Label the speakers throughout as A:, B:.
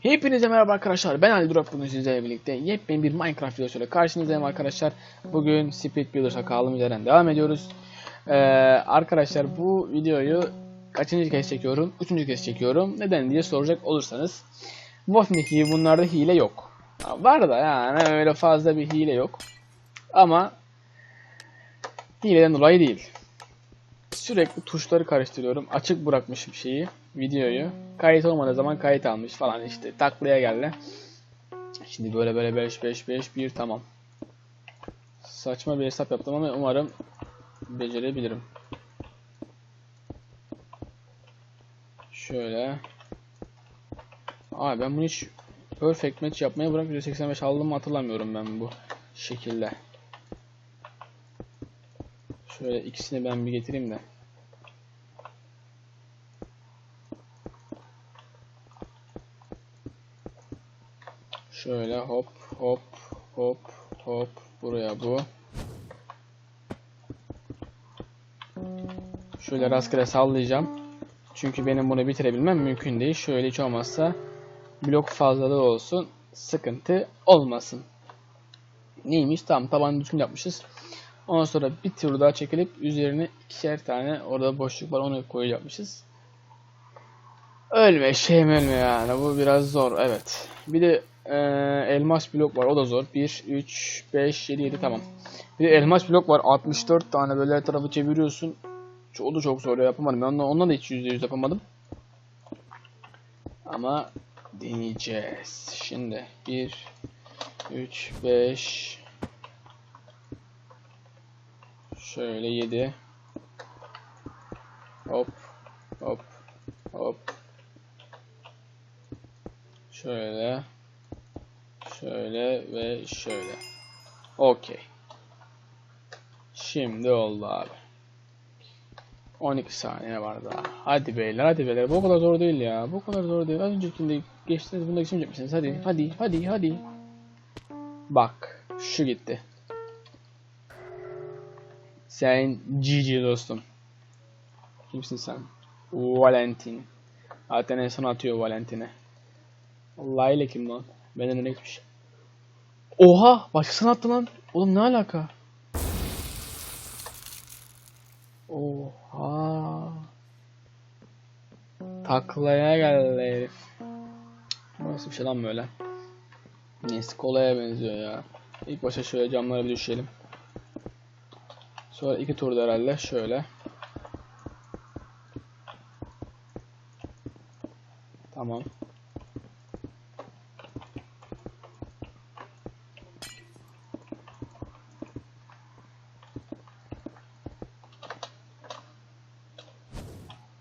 A: Hepinize merhaba arkadaşlar. Ben Ali Durak bugün sizlerle birlikte yepyeni bir Minecraft videosuyla karşınızdayım arkadaşlar. Bugün Speed Builders'a kaldığımız yerden devam ediyoruz. Ee, arkadaşlar bu videoyu kaçıncı kez çekiyorum? Üçüncü kez çekiyorum. Neden diye soracak olursanız. Wolf'daki bunlarda hile yok. Var da yani öyle fazla bir hile yok. Ama hileden dolayı değil. Sürekli tuşları karıştırıyorum. Açık bırakmışım şeyi, videoyu. Kayıt olmadığı zaman kayıt almış falan işte. Tak buraya geldi. Şimdi böyle böyle 5 5 5 1 tamam. Saçma bir hesap yaptım ama umarım becerebilirim. Şöyle. Aa ben bunu hiç perfect match yapmaya bırak 185 aldım mı hatırlamıyorum ben bu şekilde. Şöyle ikisini ben bir getireyim de. Şöyle hop hop hop hop buraya bu. Şöyle rastgele sallayacağım. Çünkü benim bunu bitirebilmem mümkün değil. Şöyle hiç olmazsa blok fazlalığı olsun. Sıkıntı olmasın. Neymiş? Tamam tabanı düzgün yapmışız. Ondan sonra bir tur daha çekilip üzerine ikişer tane orada boşluk var onu koyacakmışız. Ölme şey mi ölme yani bu biraz zor evet. Bir de e, elmas blok var o da zor. 1, 3, 5, 7, 7 tamam. Bir de elmas blok var 64 tane böyle her tarafı çeviriyorsun. O da çok zor ya, yapamadım. Ben onunla da hiç %100 yapamadım. Ama deneyeceğiz. Şimdi 1, 3, 5, Şöyle 7. Hop. Hop. Hop. Şöyle. Şöyle ve şöyle. Okey. Şimdi oldu abi. 12 saniye var daha. Hadi beyler hadi beyler. Bu kadar zor değil ya. Bu kadar zor değil. Az öncekinde geçtiniz bunda geçmeyecek misiniz? Hadi hadi hadi hadi. Bak. Şu gitti. Sen GG dostum. Kimsin sen? Valentin. Zaten en son atıyor Valentin'e. Allah ile kim lan? Benden öne gitmiş. Oha! Başkasına attı lan. Oğlum ne alaka? Oha! Taklaya geldi herif. Nasıl bir şey lan böyle? Neyse kolaya benziyor ya. İlk başta şöyle camlara bir düşelim. Sonra iki turda herhalde şöyle. Tamam.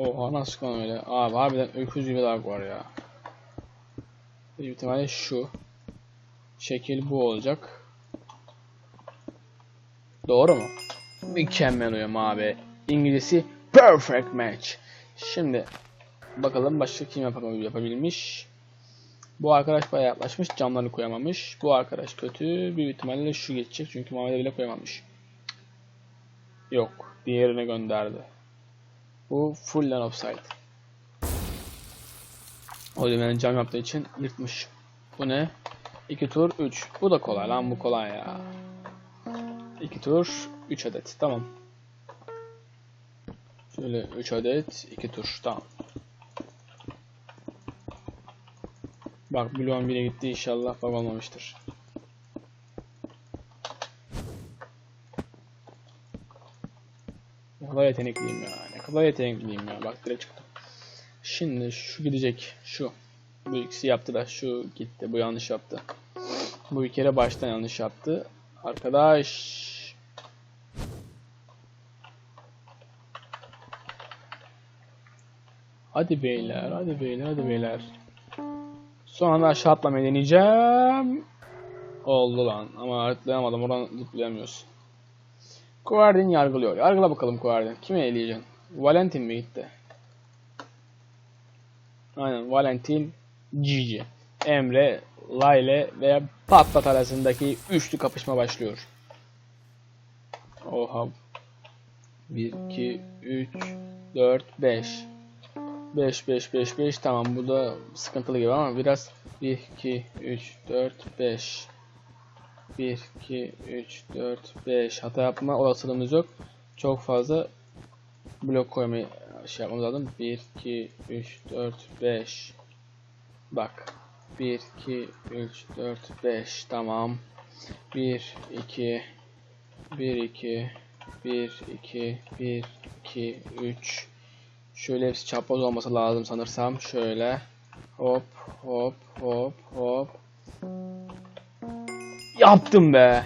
A: Oha nasıl lan öyle? Abi harbiden öküz gibi lag var ya. Büyük ihtimalle şu. Şekil bu olacak. Doğru mu? Mükemmel uyum abi. İngilizce perfect match. Şimdi bakalım başka kim yapabil- yapabilmiş. Bu arkadaş bayağı yaklaşmış. Camlarını koyamamış. Bu arkadaş kötü. Büyük ihtimalle şu geçecek. Çünkü Muhammed'e bile koyamamış. Yok. Diğerine gönderdi. Bu full lan offside. O yüzden cam yaptığı için yırtmış. Bu ne? 2 tur 3. Bu da kolay lan bu kolay ya. 2 tur 3 adet. Tamam. Şöyle 3 adet 2 tur. Tamam. Bak bloğun biri gitti inşallah bug olmamıştır. Ne kadar yetenekliyim ya. Ne kadar yetenekliyim ya. Bak direkt çıktı. Şimdi şu gidecek. Şu. Bu ikisi yaptı da şu gitti. Bu yanlış yaptı. Bu bir kere baştan yanlış yaptı. Arkadaş. Hadi beyler, hadi beyler, hadi beyler. Son anda aşağı atlamayı deneyeceğim. Oldu lan ama atlayamadım. Oradan zıplayamıyorsun. Guardian yargılıyor. Yargıla bakalım Guardian. Kimi eleyeceksin? Valentin mi gitti? Aynen Valentin Cici. Emre, Layle ve Patlat arasındaki üçlü kapışma başlıyor. Oha. 1, 2, 3, 4, 5. 5 5 5 5 tamam bu da sıkıntılı gibi ama biraz 1 2 3 4 5 1 2 3 4 5 hata yapma olasılığımız yok. Çok fazla blok koymayı şey yapmamız lazım. 1 2 3 4 5 Bak 1 2 3 4 5 tamam. 1 2 1 2 1 2 1 2 3 Şöyle hepsi çapraz olması lazım sanırsam. Şöyle. Hop hop hop hop. Yaptım be.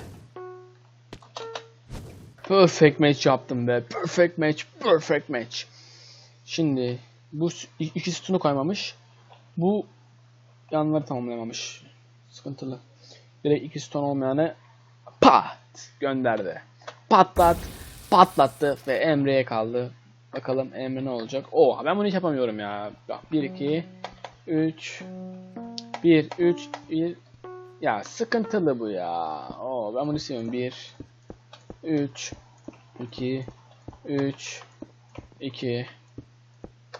A: Perfect match yaptım be. Perfect match, perfect match. Şimdi bu iki sütunu koymamış. Bu yanları tamamlayamamış. Sıkıntılı. Direkt iki sütun olmayanı pat gönderdi. Patlat, patlattı ve Emre'ye kaldı. Bakalım Emre ne olacak? Oo ben bunu hiç yapamıyorum ya. Bak 1 2 3 1 3 1 Ya sıkıntılı bu ya. Oo ben bunu istemiyorum. 1 3 2 3 2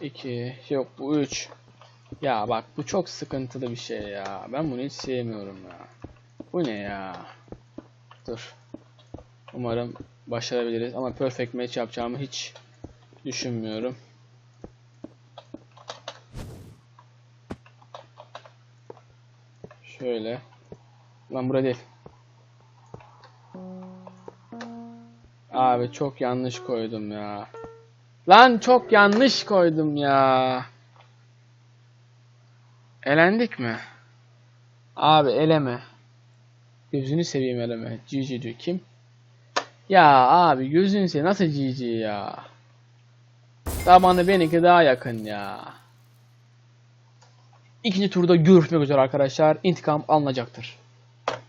A: 2 yok bu 3 ya bak bu çok sıkıntılı bir şey ya. Ben bunu hiç sevmiyorum ya. Bu ne ya? Dur. Umarım başarabiliriz ama perfect match yapacağımı hiç düşünmüyorum. Şöyle. Lan burada değil. Abi çok yanlış koydum ya. Lan çok yanlış koydum ya. Elendik mi? Abi eleme. Gözünü seveyim eleme. GG diyor. Kim? Ya abi gözünü seveyim. Nasıl GG ya? Tabanı benimki daha yakın ya. İkinci turda görüşmek üzere arkadaşlar. İntikam alınacaktır.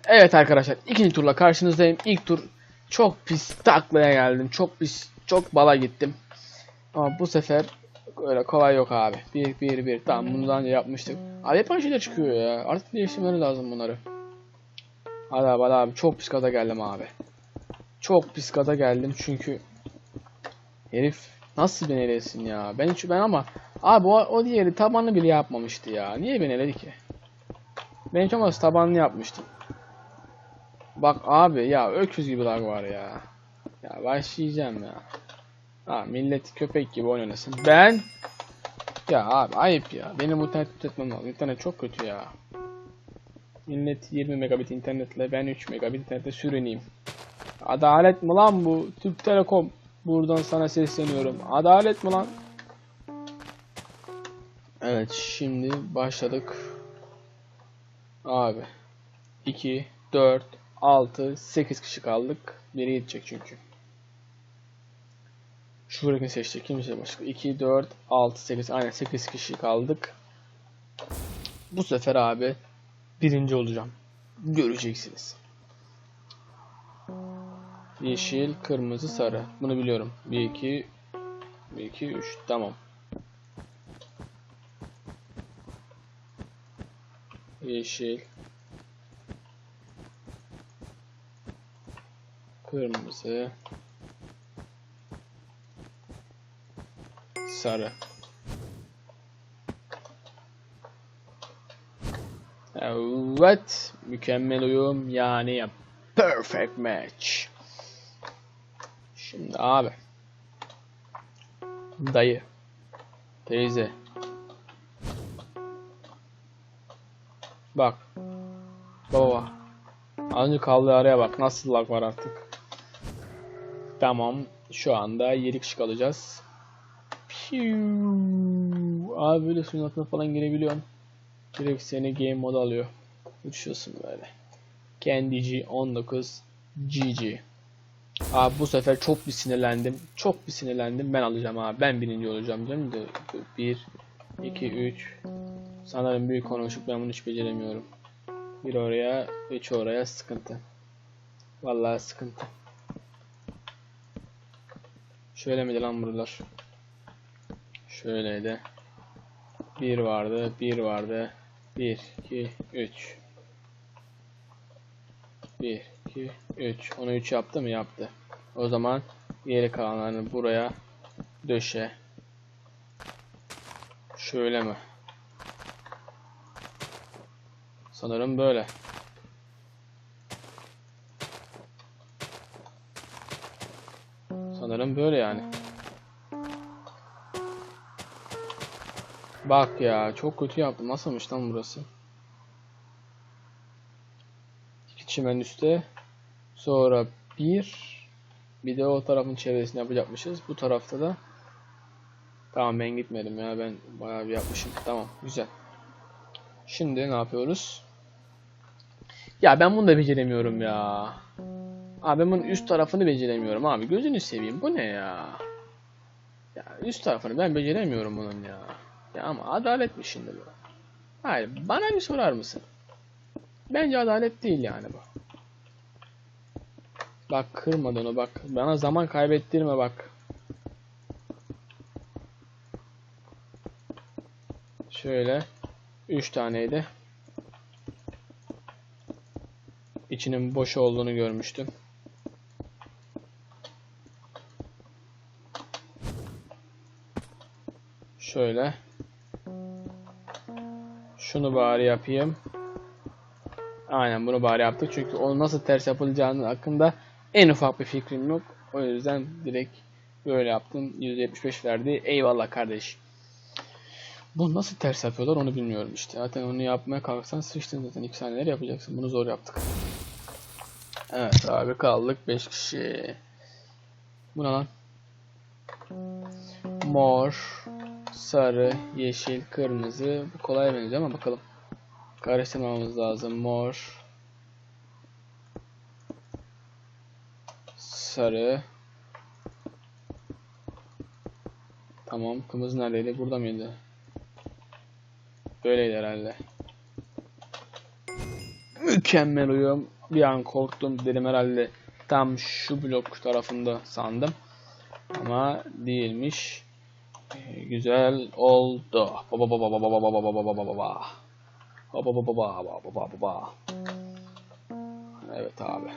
A: Evet arkadaşlar ikinci turla karşınızdayım. İlk tur çok pis taklaya geldim. Çok pis, çok bala gittim. Ama bu sefer öyle kolay yok abi. 1 1 1 tamam bunu daha önce yapmıştık. Abi hep aynı şeyler çıkıyor ya. Artık değiştirmeleri lazım bunları. Hadi abi, hadi abi çok pis gaza geldim abi. Çok pis gaza geldim çünkü herif nasıl beni elesin ya. Ben hiç ben ama abi o, o diğeri tabanını bile yapmamıştı ya. Niye beni eledi ki? Ben hiç olmazsa tabanını yapmıştım. Bak abi ya öküz gibi lag var ya. Ya başlayacağım ya. Ha millet köpek gibi oynasın. Ben ya abi ayıp ya. Benim bu internet tutmam lazım. İnternet çok kötü ya. Millet 20 megabit internetle ben 3 megabit internette sürüneyim. Adalet mi lan bu? Türk Telekom. Buradan sana sesleniyorum. Adalet mi lan? Evet şimdi başladık. Abi. 2, 4, 6, 8 kişi kaldık. Biri gidecek çünkü. Şuradakini seçtik. Kimse başka. 2, 4, 6, 8. Aynen 8 kişi kaldık. Bu sefer abi birinci olacağım. Göreceksiniz. Yeşil, kırmızı, sarı. Bunu biliyorum. 1, 2, 1, 2, 3. Tamam. Yeşil. Kırmızı. Sarı. Evet. Mükemmel uyum. Yani perfect match. Şimdi abi. Dayı. Teyze. Bak. Baba. Az önce kaldığı araya bak. Nasıl lag var artık. Tamam. Şu anda 7 kişi kalacağız. Piu. Abi böyle suyun altına falan girebiliyorsun. Direkt seni game moda alıyor. Uçuyorsun böyle. Kendici 19 GG. Abi bu sefer çok bir sinirlendim. Çok bir sinirlendim. Ben alacağım abi. Ben birinci olacağım canım da 1 2 3 Sanırım büyük konuşup ben bunu hiç beceremiyorum. Bir oraya, üç oraya sıkıntı. Vallahi sıkıntı. Şöyle miydi lan buralar? Şöyleydi. Bir vardı, bir vardı. Bir, iki, üç. Bir, iki, üç. Onu üç yaptı mı? Yaptı. O zaman geri kalanlarını buraya döşe. Şöyle mi? Sanırım böyle. Sanırım böyle yani. Bak ya çok kötü yaptım. Nasılmış lan burası? İki çimen üstte. Sonra bir. Bir de o tarafın çevresini yapacakmışız. Bu tarafta da. Tamam ben gitmedim ya. Ben bayağı bir yapmışım. Tamam güzel. Şimdi ne yapıyoruz? Ya ben bunu da beceremiyorum ya. Bunun üst tarafını beceremiyorum abi. Gözünü seveyim. Bu ne ya? Ya üst tarafını ben beceremiyorum bunun ya. Ya ama adalet mi şimdi bu? Hayır bana bir sorar mısın? Bence adalet değil yani bu. Bak kırmadan onu bak. Bana zaman kaybettirme bak. Şöyle. 3 taneydi. İçinin boş olduğunu görmüştüm. Şöyle. Şunu bari yapayım. Aynen bunu bari yaptık çünkü onu nasıl ters yapılacağının hakkında en ufak bir fikrim yok. O yüzden direkt böyle yaptım. 175 verdi. Eyvallah kardeş. Bu nasıl ters yapıyorlar onu bilmiyorum işte. Zaten onu yapmaya kalksan sıçtın zaten 2 saniyeler yapacaksın. Bunu zor yaptık. Evet abi kaldık 5 kişi. Bu ne lan? Mor, sarı, yeşil, kırmızı. Bu kolay benziyor ama bakalım. Karıştırmamız lazım. Mor, sarı. Tamam. Kırmızı neredeydi? Burada mıydı? Böyleydi herhalde. Mükemmel uyum. Bir an korktum. Dedim herhalde tam şu blok tarafında sandım. Ama değilmiş. Ee, güzel oldu. Baba baba baba baba baba baba baba baba. Baba baba baba baba baba. Evet abi.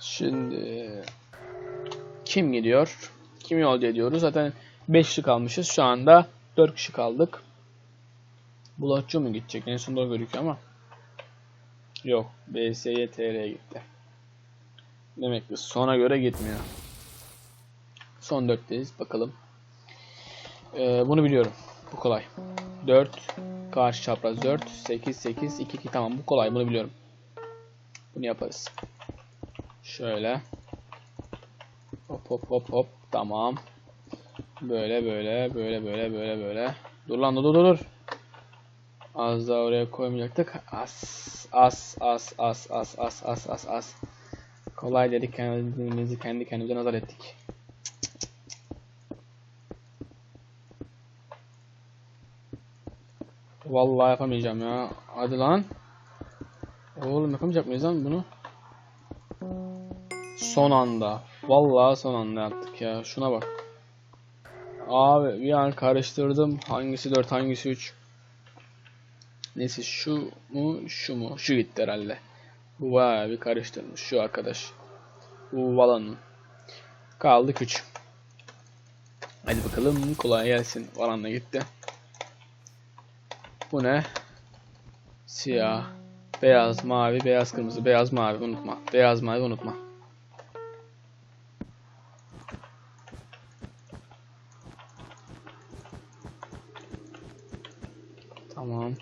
A: Şimdi kim gidiyor? Kim yolcu ediyoruz? Zaten 5 kişi kalmışız. Şu anda 4 kişi kaldık. Bulatçı mı gidecek? En sonunda gözüküyor ama. Yok. BSY TR'ye gitti. Demek ki sona göre gitmiyor. Son 4'teyiz. Bakalım. Ee, bunu biliyorum. Bu kolay. 4 karşı çapraz 4 8 8 2 2 tamam bu kolay bunu biliyorum. Bunu yaparız. Şöyle. Hop hop hop hop tamam. Böyle böyle böyle böyle böyle böyle. Dur lan dur dur dur. Az daha oraya koymayacaktık. As as as as as as as as as. Kolay dedik kendimizi kendi kendimize nazar ettik. Vallahi yapamayacağım ya. Hadi lan. Oğlum yapamayacak mıyız lan bunu? Son anda. Vallahi son anda yaptık ya. Şuna bak. Abi bir an karıştırdım. Hangisi 4 hangisi 3. Neyse şu mu şu mu? Şu gitti herhalde. Bu bayağı bir karıştırmış şu arkadaş. Bu. Kaldık 3. Hadi bakalım kolay gelsin. Valan da gitti. Bu ne? Siyah, beyaz, mavi, beyaz, kırmızı, beyaz, mavi unutma. Beyaz, mavi unutma. Tamam.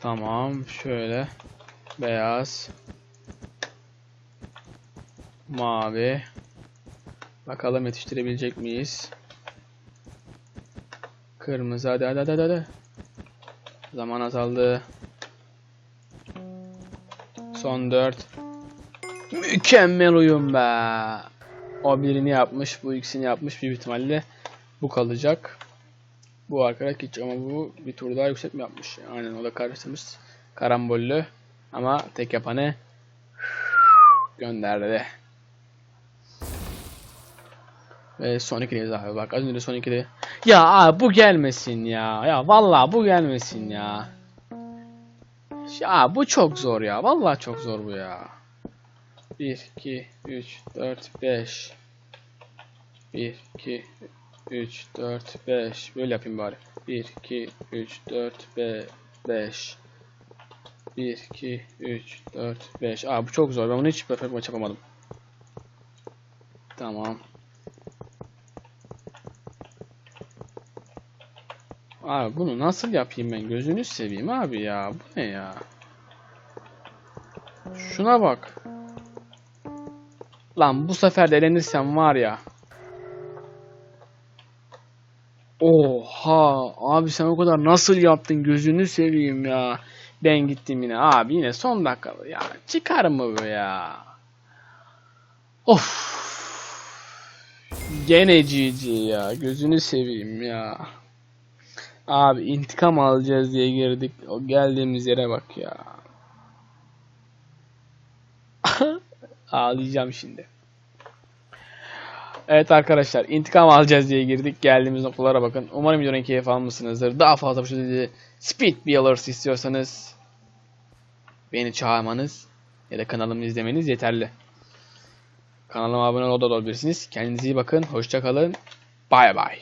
A: Tamam, şöyle. Beyaz. Mavi. Bakalım yetiştirebilecek miyiz? Kırmızı hadi hadi hadi hadi. Zaman azaldı. Son 4. Mükemmel uyum be. O birini yapmış, bu ikisini yapmış büyük ihtimalle bu kalacak. Bu arkadaş hiç ama bu bir tur daha yüksek mi yapmış? Aynen o da karıştırmış. Karambollü ama tek yapanı gönderdi. Ve son ikideyiz abi bak az önce son ikide. Ya abi bu gelmesin ya. Ya vallahi bu gelmesin ya. Ya bu çok zor ya. Vallahi çok zor bu ya. 1, 2, 3, 4, 5. 1, 2, 3, 4, 5. Böyle yapayım bari. 1, 2, 3, 4, 5. 1, 2, 3, 4, 5. Aa bu çok zor. Ben bunu hiç perfect maç yapamadım. Tamam. Abi bunu nasıl yapayım ben? Gözünü seveyim abi ya. Bu ne ya? Şuna bak. Lan bu sefer de elenirsem var ya. Oha abi sen o kadar nasıl yaptın gözünü seveyim ya. Ben gittim yine abi yine son dakika ya çıkar mı bu ya? Of. Gene GG ya gözünü seveyim ya. Abi intikam alacağız diye girdik. O geldiğimiz yere bak ya. Ağlayacağım şimdi. Evet arkadaşlar intikam alacağız diye girdik. Geldiğimiz noktalara bakın. Umarım videonun keyif almışsınızdır. Daha fazla bu şekilde Speed Builders istiyorsanız beni çağırmanız ya da kanalımı izlemeniz yeterli. Kanalıma abone ol- olabilirsiniz. Kendinize iyi bakın. Hoşça kalın. Bay bay.